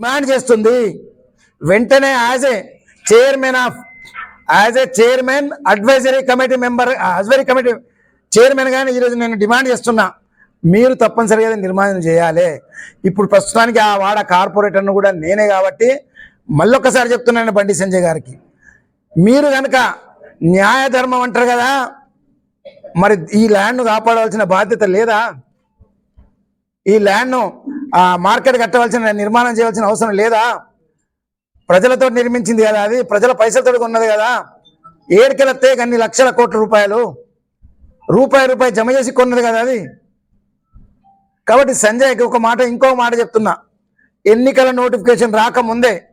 Demand చేస్తుంది. వెంటనే as a chairman of as a chairman advisory committee member advisory committee chairman గాని ఈరోజు నేను డిమాండ్ చేస్తున్నా. మీరు తప్పనిసరిగా నిర్మాణం చేయాలి. ఇప్పుడు ప్రస్తుతానికి ఆ వాడ కార్పొరేటర్ను కూడా నేనే కాబట్టి మళ్ళొక్కసారి చెప్తున్నాను బండి సంజయ్ గారికి. మీరు కనుక న్యాయధర్మం అంటారు కదా మరి ఈ ల్యాండ్ను కాపాడవలసిన బాధ్యత లేదా? ఈ ల్యాండ్ను ఆ మార్కెట్ కట్టవలసిన నిర్మాణం చేయవలసిన అవసరం లేదా? ప్రజలతో నిర్మించింది కదా అది ప్రజల పైసలతో ఉన్నది కదా. ఏడుకెళతే అన్ని లక్షల కోట్ల రూపాయలు? రూపాయి రూపాయి జమ చేసి కొన్నది కదా అది. కాబట్టి సంజయ్కి ఒక మాట ఇంకో మాట చెప్తున్నా. ఎన్నికల నోటిఫికేషన్ రాకముందే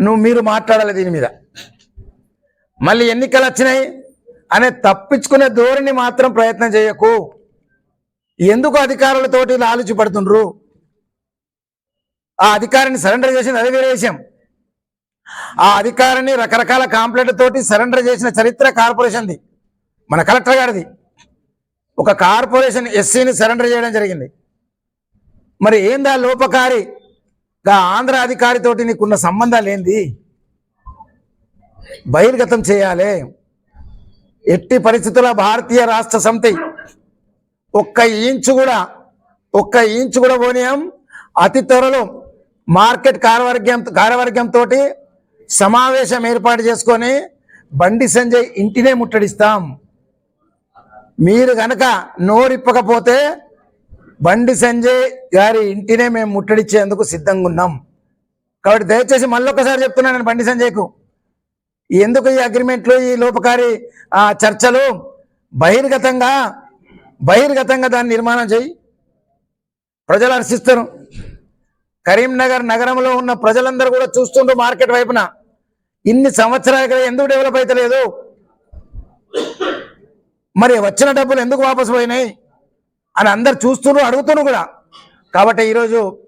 నువ్వు మీరు మాట్లాడాలి దీని మీద. మళ్ళీ ఎన్నికలు వచ్చినాయి అనే తప్పించుకునే ధోరణి మాత్రం ప్రయత్నం చేయకు. ఎందుకు అధికారులతోటి ఇలా పడుతుండ్రు ఆ అధికారిని సరెండర్ చేసింది అది వేరే విషయం. ఆ అధికారిని రకరకాల కాంప్లైంట్ తోటి సరెండర్ చేసిన చరిత్ర కార్పొరేషన్ది మన కలెక్టర్ గారిది. ఒక కార్పొరేషన్ ఎస్సీని సరెండర్ చేయడం జరిగింది. మరి ఏందా లోపకారి? ఆంధ్ర అధికారితోటి నీకున్న సంబంధాలు ఏంది? బహిర్గతం చేయాలి. ఎట్టి పరిస్థితుల భారతీయ రాష్ట్ర సమితి ఒక్క ఇంచు కూడా ఒక్క ఇంచు కూడా పోనీయం అతి త్వరలో మార్కెట్ కార్యవర్గం కార్యవర్గంతో సమావేశం ఏర్పాటు చేసుకొని బండి సంజయ్ ఇంటినే ముట్టడిస్తాం. మీరు గనక నోరిప్పకపోతే బండి సంజయ్ గారి ఇంటినే మేము ముట్టడిచ్చేందుకు సిద్ధంగా ఉన్నాం. కాబట్టి దయచేసి మళ్ళొక్కసారి చెప్తున్నాను నేను బండి సంజయ్కు. ఎందుకు ఈ అగ్రిమెంట్లు ఈ లోపకారి చర్చలు బహిర్గతంగా బహిర్గతంగా దాన్ని నిర్మాణం చేయి. ప్రజలు హర్షిస్తారు. కరీంనగర్ నగరంలో ఉన్న ప్రజలందరూ కూడా చూస్తుండ్రు మార్కెట్ వైపున. ఇన్ని సంవత్సరాలు ఎందుకు డెవలప్ అవుతలేదు మరి వచ్చిన డబ్బులు ఎందుకు వాపసు పోయినాయి? అని అందరు చూస్తున్నారు అడుగుతున్నారు కూడా. కాబట్టి ఈరోజు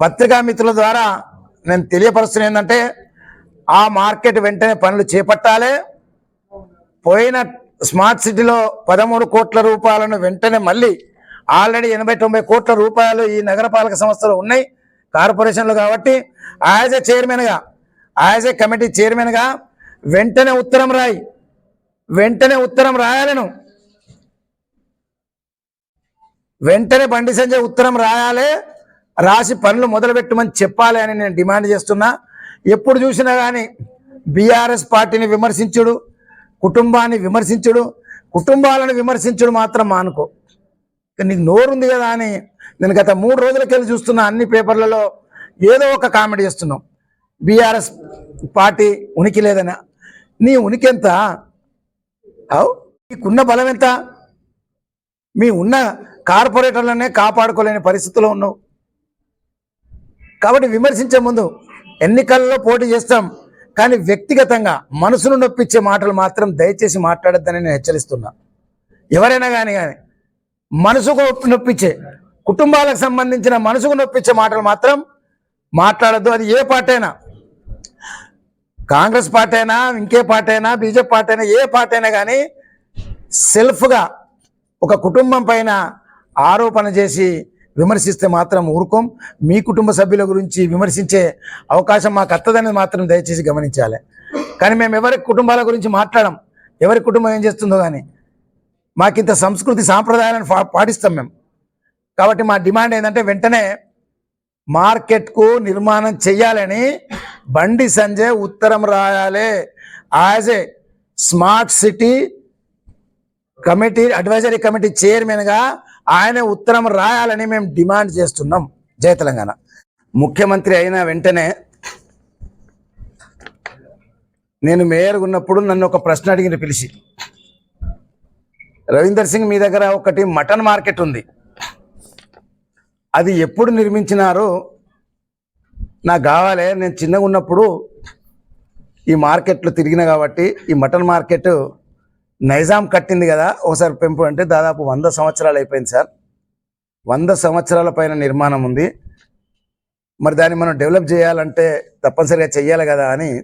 పత్రికా మిత్రుల ద్వారా నేను తెలియపరుస్తున్న ఏంటంటే ఆ మార్కెట్ వెంటనే పనులు చేపట్టాలి. పోయిన స్మార్ట్ సిటీలో పదమూడు కోట్ల రూపాయలను వెంటనే మళ్ళీ ఆల్రెడీ ఎనభై తొంభై కోట్ల రూపాయలు ఈ నగరపాలక సంస్థలు ఉన్నాయి కార్పొరేషన్లు కాబట్టి యాజ్ ఎ చైర్మన్గా యాజ్ ఎ కమిటీ చైర్మన్గా వెంటనే ఉత్తరం రాయి. వెంటనే ఉత్తరం రాయాలను. వెంటనే బండి సంజయ్ ఉత్తరం రాయాలే రాసి పనులు మొదలుపెట్టమని చెప్పాలి అని నేను డిమాండ్ చేస్తున్నా. ఎప్పుడు చూసినా కానీ బీఆర్ఎస్ పార్టీని విమర్శించుడు కుటుంబాన్ని విమర్శించుడు కుటుంబాలను విమర్శించుడు మాత్రం మానుకో. నీకు నీకు నోరుంది కదా అని నేను గత మూడు రోజులకెళ్ళి చూస్తున్న అన్ని పేపర్లలో ఏదో ఒక కామెంట్ చేస్తున్నాం. బీఆర్ఎస్ పార్టీ ఉనికి లేదనా? నీ ఉనికి ఎంత అవు నీకున్న బలం ఎంత మీ ఉన్న కార్పొరేటర్లనే కాపాడుకోలేని పరిస్థితిలో ఉన్నావు. కాబట్టి విమర్శించే ముందు ఎన్నికల్లో పోటీ చేస్తాం. కానీ వ్యక్తిగతంగా మనసును నొప్పించే మాటలు మాత్రం దయచేసి మాట్లాడొద్దని నేను హెచ్చరిస్తున్నా. ఎవరైనా కానీ కానీ మనసుకు నొప్పించే కుటుంబాలకు సంబంధించిన మనసుకు నొప్పించే మాటలు మాత్రం మాట్లాడద్దు. అది ఏ పార్టీ అయినా కాంగ్రెస్ పార్టీ అయినా ఇంకే పార్టీ అయినా బీజేపీ పార్టీ అయినా ఏ పార్టీ అయినా కానీ సెల్ఫ్గా ఒక కుటుంబం పైన ఆరోపణ చేసి విమర్శిస్తే మాత్రం ఊరుకోం. మీ కుటుంబ సభ్యుల గురించి విమర్శించే అవకాశం మాకు అత్తదని మాత్రం దయచేసి గమనించాలి. కానీ మేము ఎవరి కుటుంబాల గురించి మాట్లాడం? ఎవరి కుటుంబం ఏం చేస్తుందో కానీ మాకింత సంస్కృతి సాంప్రదాయాలను పాటిస్తాం మేము. కాబట్టి మా డిమాండ్ ఏంటంటే వెంటనే మార్కెట్కు నిర్మాణం చెయ్యాలని బండి సంజయ్ ఉత్తరం రాయాలి. As a smart city committee advisory committee చైర్మన్గా ఆయన ఉత్తరం రాయాలని మేము డిమాండ్ చేస్తున్నాం. జయ తెలంగాణ. ముఖ్యమంత్రి అయిన వెంటనే నేను మేయర్ ఉన్నప్పుడు నన్ను ఒక ప్రశ్న అడిగిన పిలిచి రవీందర్ సింగ్ మీ దగ్గర ఒకటి మటన్ మార్కెట్ ఉంది. అది ఎప్పుడు నిర్మించినారో నాకు కావాలి. నేను చిన్నగా ఉన్నప్పుడు ఈ మార్కెట్లో తిరిగిన కాబట్టి ఈ మటన్ మార్కెట్ నైజాం కట్టింది కదా ఒకసారి పెంపు అంటే దాదాపు వంద సంవత్సరాలు అయిపోయింది సార్. వంద సంవత్సరాల పైన నిర్మాణం ఉంది. మరి దాన్ని మనం డెవలప్ చేయాలంటే తప్పనిసరిగా చెయ్యాలి కదా అని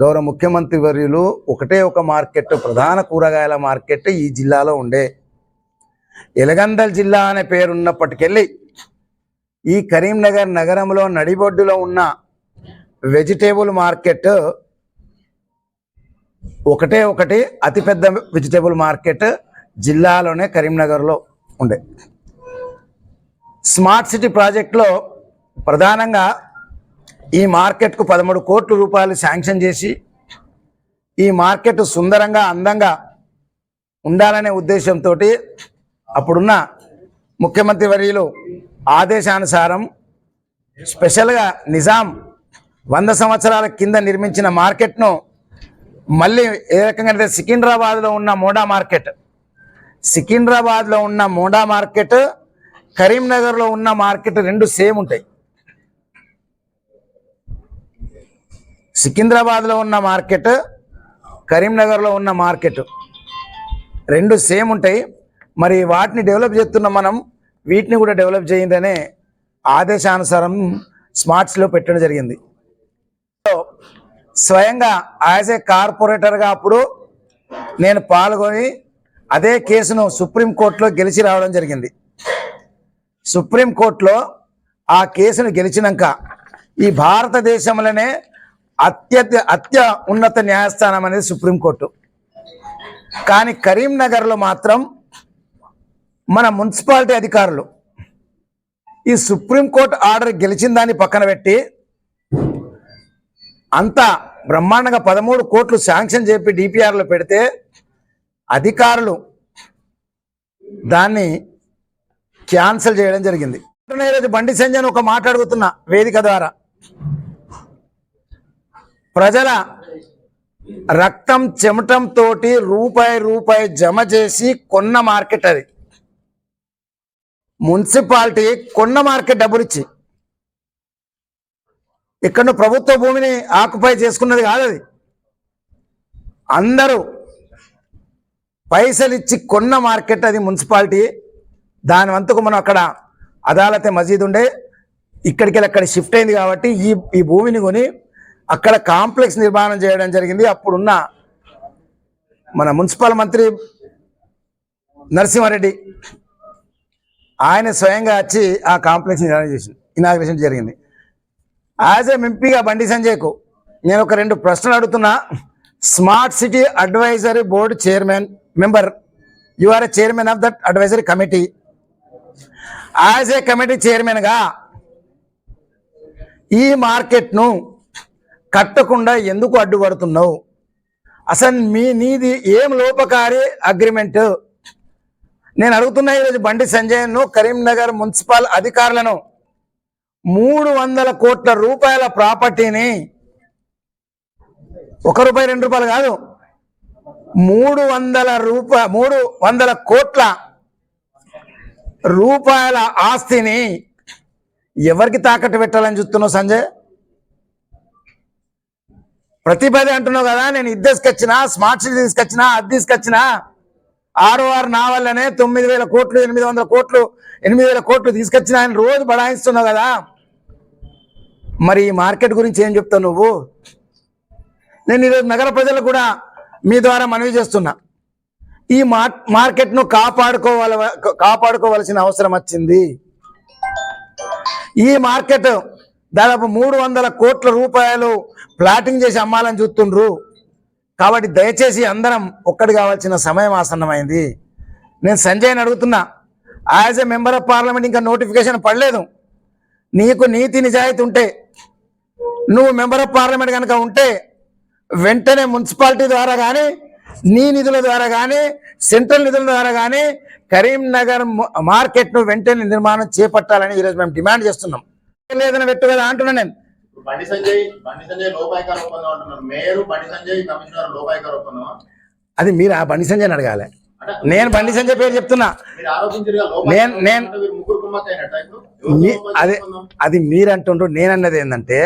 గౌరవ ముఖ్యమంత్రి వర్యులు ఒకటే ఒక మార్కెట్ ప్రధాన కూరగాయల మార్కెట్ ఈ జిల్లాలో ఉండే. ఎలగందల్ జిల్లా అనే పేరున్నప్పటికెళ్ళి ఈ కరీంనగర్ నగరంలో నడిబొడ్డులో ఉన్న వెజిటేబుల్ మార్కెట్ ఒకటే ఒకటి అతిపెద్ద వెజిటేబుల్ మార్కెట్ జిల్లాలోనే కరీంనగర్లో ఉండే. స్మార్ట్ సిటీ ప్రాజెక్ట్లో ప్రధానంగా ఈ మార్కెట్కు పదమూడు కోట్ల రూపాయలు శాంక్షన్ చేసి ఈ మార్కెట్ సుందరంగా అందంగా ఉండాలనే ఉద్దేశంతో అప్పుడున్న ముఖ్యమంత్రి వర్యులు ఆదేశానుసారం స్పెషల్గా నిజాం వంద సంవత్సరాల కింద నిర్మించిన మార్కెట్ను మళ్ళీ ఏ రకంగా అంటే సికింద్రాబాద్లో ఉన్న మోడా మార్కెట్. సికింద్రాబాద్లో ఉన్న మోడా మార్కెట్ కరీంనగర్లో ఉన్న మార్కెట్ రెండు సేమ్ ఉంటాయి. సికింద్రాబాద్లో ఉన్న మార్కెట్ కరీంనగర్లో ఉన్న మార్కెట్ రెండు సేమ్ ఉంటాయి. మరి వాటిని డెవలప్ చేస్తున్న మనం వీటిని కూడా డెవలప్ చేయండి అనే ఆదేశానుసారం స్మార్ట్స్లో పెట్టడం జరిగింది. స్వయంగా యాజ్ ఏ కార్పొరేటర్గా అప్పుడు నేను పాల్గొని అదే కేసును సుప్రీంకోర్టులో గెలిచి రావడం జరిగింది. సుప్రీంకోర్టులో ఆ కేసును గెలిచినాక ఈ భారతదేశంలోనే అత్యత అత్య ఉన్నత న్యాయస్థానం అనేది సుప్రీంకోర్టు కానీ కరీంనగర్లో మాత్రం మన మున్సిపాలిటీ అధికారులు ఈ సుప్రీంకోర్టు ఆర్డర్ గెలిచిన దాన్ని పక్కన పెట్టి అంత బ్రహ్మాండంగా పదమూడు కోట్లు శాంక్షన్ చెప్పి డిపిఆర్లో పెడితే అధికారులు దాన్ని క్యాన్సిల్ చేయడం జరిగింది. ఈరోజు బండి సంజయ్ ఒక మాట్లాడుతున్నా వేదిక ద్వారా. ప్రజల రక్తం చెమటం తోటి రూపాయి రూపాయి జమ చేసి కొన్న మార్కెట్ అది. మున్సిపాలిటీ కొన్న మార్కెట్ డబ్బులు ఇచ్చి ఇక్కడ ప్రభుత్వ భూమిని ఆక్యుపై చేసుకున్నది కాదు అది అందరూ పైసలు ఇచ్చి కొన్న మార్కెట్ అది మున్సిపాలిటీ. దాని వంతుకు మనం అక్కడ అదాలతే మసీద్ ఉండే. ఇక్కడికి అక్కడ షిఫ్ట్ అయింది కాబట్టి ఈ ఈ భూమిని కొని అక్కడ కాంప్లెక్స్ నిర్మాణం చేయడం జరిగింది. అప్పుడున్న మన మున్సిపల్ మంత్రి నరసింహారెడ్డి ఆయన స్వయంగా వచ్చి ఆ కాంప్లెక్స్ నిర్మాణం చేసింది ఇనాగ్రేషన్ జరిగింది. యాజ్ ఏ ఎంపీగా బండి సంజయ్కు నేను ఒక రెండు ప్రశ్నలు అడుగుతున్నా. Smart city advisory board chairman member you are a chairman of that advisory committee as a committee చైర్మన్గా ఈ మార్కెట్ను కట్టకుండా ఎందుకు అడ్డుపడుతున్నావు? అసలు మీ నీది ఏం లోపకారి అగ్రిమెంట్? నేను అడుగుతున్నా ఈరోజు బండి సంజయ్ను కరీంనగర్ మున్సిపల్ అధికారులను. మూడు వందల కోట్ల రూపాయల ప్రాపర్టీని ఒక రూపాయి రెండు రూపాయలు కాదు. మూడు వందల రూపా మూడు వందల కోట్ల రూపాయల ఆస్తిని ఎవరికి తాకట్టు పెట్టాలని చూస్తున్నావు సంజయ్? ప్రతిపది అంటున్నావు కదా నేను ఇది తీసుకొచ్చినా స్మార్ట్ సిటీ తీసుకొచ్చినా అది తీసుకొచ్చినా ఆరు ఆరు నా వల్లనే తొమ్మిది వేల కోట్లు ఎనిమిది వందల కోట్లు ఎనిమిది వేల కోట్లు తీసుకొచ్చినా ఆయన రోజు బడాయిస్తున్నావు కదా. మరి ఈ మార్కెట్ గురించి ఏం చెప్తావు నువ్వు? నేను ఈరోజు నగర ప్రజలు కూడా మీ ద్వారా మనవి చేస్తున్నా. ఈ మార్ మార్కెట్ను కాపాడుకోవాల కాపాడుకోవాల్సిన అవసరం వచ్చింది. ఈ మార్కెట్ దాదాపు మూడు వందల కోట్ల రూపాయలు ప్లాటింగ్ చేసి అమ్మాలని చూస్తుండ్రు. కాబట్టి దయచేసి అందరం ఒక్కటి కావాల్సిన సమయం ఆసన్నమైంది. నేను సంజయ్ని అడుగుతున్నా as a member of parliament ఇంకా నోటిఫికేషన్ పడలేదు. నీకు నీతి నిజాయితీ ఉంటే నువ్వు మెంబర్ ఆఫ్ పార్లమెంట్ కనుక ఉంటే వెంటనే మున్సిపాలిటీ ద్వారా కానీ నీ నిధుల ద్వారా కానీ సెంట్రల్ నిధుల ద్వారా కానీ కరీంనగర్ మార్కెట్ను వెంటనే నిర్మాణం చేపట్టాలని ఈరోజు మేము డిమాండ్ చేస్తున్నాం. లేదని పెట్టు కదా అంటున్నా నేను. ఇప్పుడు బండి సంజయ్ బండి సంజయ్ లోపాయికార ఒప్పందం అంటున్నారు. మేయర్ బండి సంజయ్ కమిషనర్ లోపాయికార ఒప్పందం అది మీరు ఆ బండి సంజయ్ని అడగాలి. నేను బండి సంజయ్ పేరు చెప్తున్నా. నేను- నేను- అదే? అది మీరంటుండ్రు నేనన్నది ఏంటంటే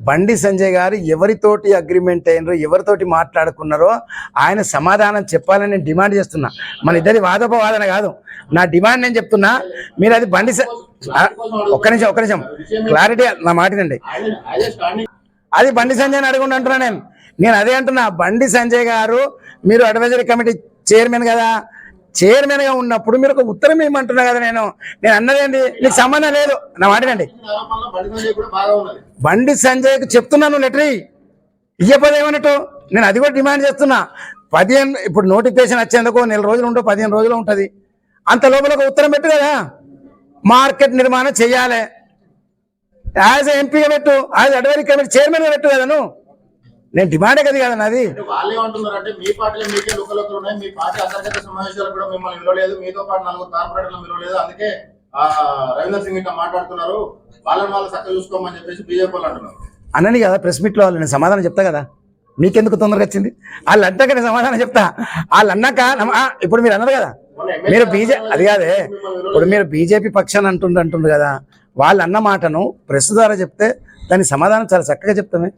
బండి సంజయ్ గారు ఎవరితోటి అగ్రిమెంట్ అయినరో ఎవరితోటి మాట్లాడుకున్నారో ఆయన సమాధానం చెప్పాలని నేను డిమాండ్ చేస్తున్నా. మన ఇద్దరి వాదోపవాదన కాదు. నా డిమాండ్ నేను చెప్తున్నా మీరు అది బండి ఒక్క నిమిషం ఒక్క నిమిషం. క్లారిటీ నా మాటినండి అదే బండి సంజయ్ అడగండి అంటున్నా నేను. నేను అదే అంటున్నా బండి సంజయ్ గారు మీరు అడ్వైజరీ కమిటీ చైర్మన్ కదా. చైర్మన్గా ఉన్నప్పుడు మీరు ఒక ఉత్తరం ఏమంటున్నా కదా నేను. నేను అన్నదేంటి నీకు సంబంధం లేదు. నా మాటనండి బండి సంజయ్కి చెప్తున్నాను లెటర్. ఇయ్యపోతే ఏమన్నట్టు నేను అది కూడా డిమాండ్ చేస్తున్నా. పదిహేను ఇప్పుడు నోటిఫికేషన్ వచ్చేందుకు నెల రోజులు ఉంటో పదిహేను రోజులు ఉంటుంది. అంత లోపల ఒక ఉత్తరం పెట్టు కదా. మార్కెట్ నిర్మాణం చెయ్యాలి యాజ్ ఎంపీగా పెట్టు. యాజ్ అడ్వైజరీ కమిటీ చైర్మన్గా పెట్టు కదా నువ్వు. నేను డిమాండే కదా కదా నాది. వాళ్ళు మీ పార్టీలో మీకే లుకలుకలు ఉన్నాయి మీ పార్టీ అంతర్గత సమావేశాలు కూడా మిమ్మల్ని విలువలేదు మీతో పాటు నలుగురు కార్పొరేటర్లు విలువలేదు అందుకే రవీందర్ సింగ్ ఇట్లా మాట్లాడుతున్నారు వాళ్ళని వాళ్ళు చక్కగా చూసుకోమని చెప్పేసి బీజేపీ వాళ్ళు అంటున్నారు. అన్నని కదా ప్రెస్ మీట్లో వాళ్ళు నేను సమాధానం చెప్తా కదా. మీకెందుకు తొందరగా వచ్చింది? వాళ్ళు అంటాక నేను సమాధానం చెప్తా. వాళ్ళు అన్నాక ఇప్పుడు మీరు అన్నారు కదా. మీరు బీజే అది కాదే. ఇప్పుడు మీరు బీజేపీ పక్షాన్ని అంటుండ్రు అంటుండ్రు కదా. వాళ్ళు అన్న మాటను ప్రెస్ ద్వారా చెప్తే దాని సమాధానం చాలా చక్కగా చెప్తామే.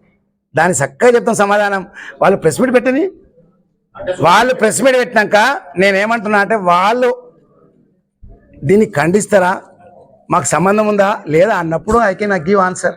దాని చక్కగా చెప్తాం సమాధానం. వాళ్ళు ప్రెస్ మీట్ పెట్టని వాళ్ళు ప్రెస్ మీట్ పెట్టినాక నేనేమంటున్నా అంటే వాళ్ళు దీన్ని ఖండిస్తారా? మాకు సంబంధం ఉందా? లేదా? అన్నప్పుడు ఐ కెన్ గివ్ ఆన్సర్.